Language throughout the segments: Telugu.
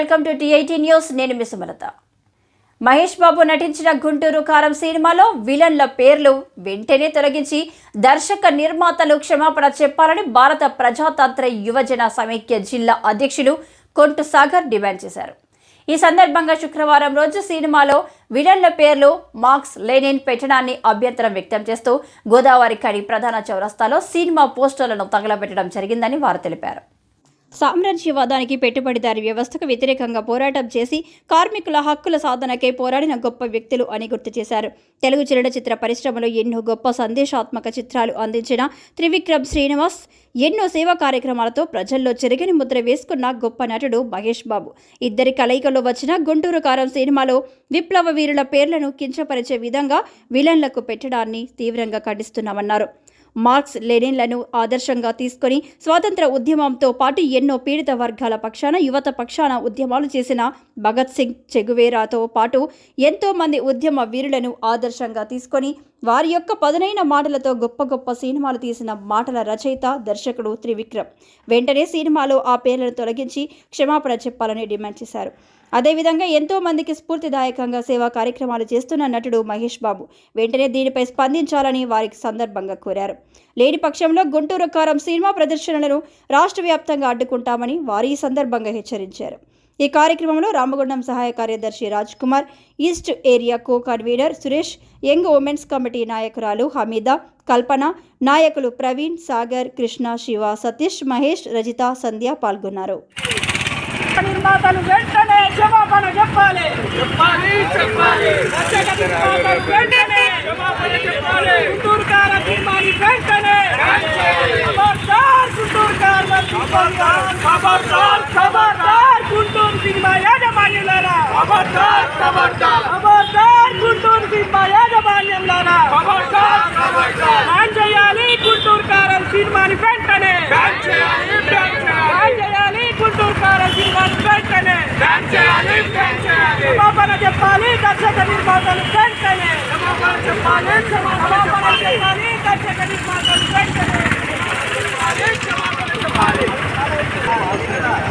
Welcome to TIT news. నేను మీ సుమలత. మహేష్ బాబు నటించిన గుంటూరు కారం సినిమాలో విలన్ల పేర్లు వెంటనే తొలగించి దర్శక నిర్మాతలు క్షమాపణ చెప్పాలని భారత ప్రజాతంత్ర యువజన సమైక్య జిల్లా అధ్యక్షులు కొంటు సాగర్ డిమాండ్ చేశారు. ఈ సందర్భంగా శుక్రవారం రోజు సినిమాలో విలన్ల పేర్లు మార్క్స్ లెనిన్ పెట్టడాన్ని అభ్యంతరం వ్యక్తం చేస్తూ గోదావరి కడి ప్రధాన చౌరస్తాలో సినిమా పోస్టర్లను తగలబెట్టడం జరిగిందని వారు తెలిపారు. సామ్రాజ్యవాదానికి పెట్టుబడిదారి వ్యవస్థకు వ్యతిరేకంగా పోరాటం చేసి కార్మికుల హక్కుల సాధనకై పోరాడిన గొప్ప వ్యక్తులు అని గుర్తు చేశారు. తెలుగు చలనచిత్ర పరిశ్రమలో ఎన్నో గొప్ప సందేశాత్మక చిత్రాలు అందించిన త్రివిక్రమ్ శ్రీనివాస్ ఎన్నో సేవా కార్యక్రమాలతో ప్రజల్లో చెరగని ముద్ర వేసుకున్న గొప్ప నటుడు మహేష్ బాబు. ఇద్దరి కలయికలో వచ్చిన గుంటూరు కారం సినిమాలో విప్లవ వీరుల పేర్లను కించపరిచే విధంగా విలన్లకు పెట్టడాన్ని తీవ్రంగా ఖండిస్తున్నామన్నారు. మార్క్స్ లెనిన్లను ఆదర్శంగా తీసుకొని స్వాతంత్ర ఉద్యమంతో పాటు ఎన్నో పీడిత వర్గాల పక్షాన యువత పక్షాన ఉద్యమాలు చేసిన భగత్ సింగ్ చెగువేరాతో పాటు ఎంతో మంది ఉద్యమ వీరులను ఆదర్శంగా తీసుకొని వారి యొక్క పదునైన మాటలతో గొప్ప గొప్ప సినిమాలు తీసిన మాటల రచయిత దర్శకుడు త్రివిక్రమ్. వెంటనే సినిమాలో ఆ పేర్లను తొలగించి క్షమాపణ చెప్పాలని డిమాండ్ చేశారు. అదేవిధంగా ఎంతో మందికి స్ఫూర్తిదాయకంగా సేవా కార్యక్రమాలు చేస్తున్న నటుడు మహేష్ బాబు వెంటనే దీనిపై స్పందించాలని వారికి సందర్భంగా కోరారు. లేని పక్షంలో గుంటూరు కారం సినిమా ప్రదర్శనలను రాష్ట్ర వ్యాప్తంగా అడ్డుకుంటామని వారు ఈ సందర్భంగా హెచ్చరించారు. ఈ కార్యక్రమంలో రామగుండం సహాయ కార్యదర్శి Raj Kumar east area co convener Suresh young women's committee నాయకురాలు హమీదా కల్పన నాయకులు ప్రవీణ్ సాగర్ కృష్ణ శివ సతీష్ మహేష్ రజిత సంధ్య పాల్గొన్నారు. నిర్మాతలు వెంటనే క్షమాపణ చెప్పాలి చెప్పాలి చెప్పాలి దర్శక నిర్మాతలు వెంటనే క్షమాపణ చెప్పాలి గుంటూరు కార సినిమాని వెంటనే ఖబర్దార్ గుంటూరు కార ఖబర్దార్ ఖబర్దార్ ఖబర్దార్ గుంటూరు సినిమా యాజమాన్యులారా ఖబర్దార్ ఖబర్దార్ ఖబర్దార్ గుంటూరు సినిమా యాజమాన్యంలారా ఖబర్దార్ ఖబర్దార్ బ్యాన్ చేయాలి గుంటూరు కారం సినిమాని వెంటనే బ్యాన్ చేయాలి బ్యాన్ చేయాలి బ్యాన్ చేయాలి గుంటూరు కారం సినిమాని వెంటనే బ్యాన్ చేయాలి బ్యాన్ క్షమాపణ చెప్పాలి దర్శక నిర్మాతలు వెంటనే క్షమాపణ చెప్పాలి క్షమాపణ క్షమాపణ చెప్పాలి చెప్పాలి దర్శక నిర్మాతలు వెంటనే చెప్పాలి క్షమాపణ చెప్పాలి గుంటూరు కారం సినిమాని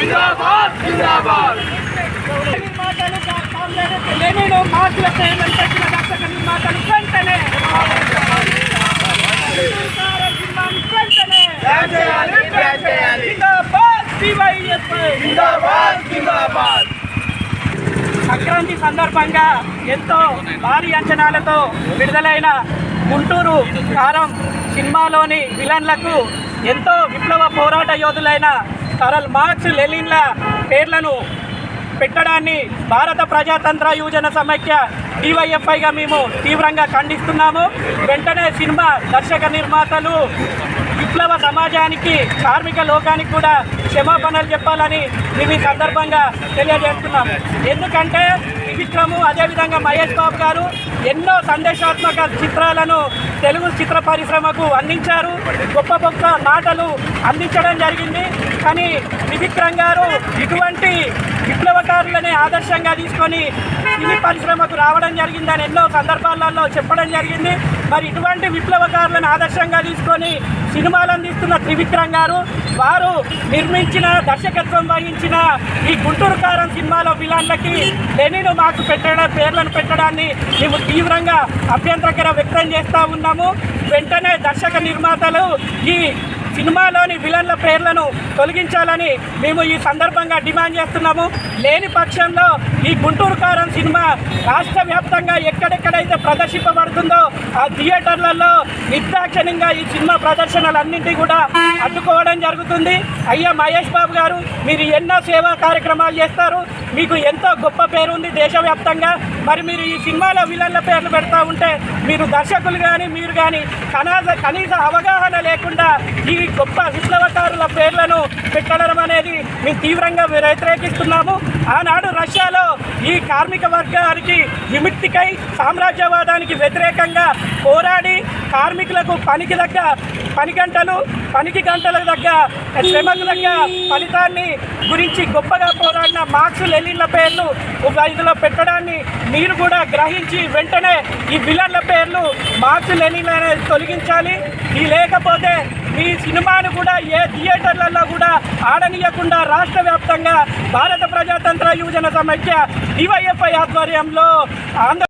జిందాబాద్ సంక్రాంతి సందర్భంగా ఎంతో భారీ అంచనాలతో విడుదలైన గుంటూరు కారం సినిమాలోని విలన్లకు ఎంతో విప్లవ పోరాట యోధులైన కరల్ మార్క్స్ లెలిన్ల పేర్లను పెట్టడాన్ని భారత ప్రజాతంత్ర యువజన సమైక్య డివైఎఫ్ఐగా మేము తీవ్రంగా ఖండిస్తున్నాము. వెంటనే సినిమా దర్శక నిర్మాతలు విప్లవ సమాజానికి కార్మిక లోకానికి కూడా క్షమాపణలు చెప్పాలని మేము ఈ సందర్భంగా తెలియజేస్తున్నాము. ఎందుకంటే విక్రము అదేవిధంగా మహేష్ బాబు గారు ఎన్నో సందేశాత్మక చిత్రాలను తెలుగు చిత్ర పరిశ్రమకు అందించారు. గొప్ప గొప్ప మాటలు అందించడం జరిగింది. కానీ త్రివిక్రమ్ గారు ఇటువంటి విప్లవకారులనే ఆదర్శంగా తీసుకొని సినీ పరిశ్రమకు రావడం జరిగిందని ఎన్నో సందర్భాలలో చెప్పడం జరిగింది. మరి ఇటువంటి విప్లవకారులను ఆదర్శంగా తీసుకొని సినిమాలు అందిస్తున్న త్రివిక్రమ్ గారు వారు నిర్మించిన దర్శకత్వం వహించిన ఈ గుంటూరు కారం సినిమాలో విలాన్లకి మా మాకు పెట్టడం పేర్లను పెట్టడాన్ని మేము తీవ్రంగా అభ్యంతరకర వ్యక్తం చేస్తూ ఉన్నాము. వెంటనే దర్శక నిర్మాతలు ఈ సినిమాలోని విలన్ల పేర్లను తొలగించాలని మేము ఈ సందర్భంగా డిమాండ్ చేస్తున్నాము. లేని పక్షంలో ఈ గుంటూరు కారం సినిమా రాష్ట్ర వ్యాప్తంగా ఎక్కడెక్కడైతే ప్రదర్శింపబడుతుందో ఆ థియేటర్లలో నిర్దాక్షణ్యంగా ఈ సినిమా ప్రదర్శనలన్నింటినీ కూడా అడ్డుకోవడం జరుగుతుంది. అయ్యా మహేష్ బాబు గారు మీరు ఎన్నో సేవా కార్యక్రమాలు చేస్తారు. మీకు ఎంతో గొప్ప పేరు ఉంది దేశవ్యాప్తంగా. మరి మీరు ఈ సినిమాలో విలన్ల పేర్లు పెడతా ఉంటే మీరు దర్శకులు కానీ మీరు కానీ కనీస కనీస అవగాహన లేకుండా ఈ గొప్ప విప్లవకారుల పేర్లను పెట్టడం అనేది మేము తీవ్రంగా వ్యతిరేకిస్తున్నాము. ఆనాడు రష్యాలో ఈ కార్మిక వర్గానికి విముక్తికై సామ్రాజ్యవాదానికి వ్యతిరేకంగా పోరాడి కార్మికులకు పనికి దగ్గ పని గంటలు పనికి గంటలకు దగ్గ శ్రమకు దగ్గ ఫలితాన్ని గురించి గొప్పగా పోరాడిన మార్క్స్ లెనిన్ల పేర్లు ఇందులో పెట్టడాన్ని మీరు కూడా గ్రహించి వెంటనే ఈ విలన్ల పేర్లు మార్క్స్ లెనిన్ అనేది తొలగించాలి. ఈ లేకపోతే ఈ సినిమాను కూడా ఏ థియేటర్లలో కూడా ఆడనీయకుండా రాష్ట్ర వ్యాప్తంగా భారత ప్రజాతంత్ర యువజన సమైక్య డివైఎఫ్ఐ ఆధ్వర్యంలో ఆంధ్ర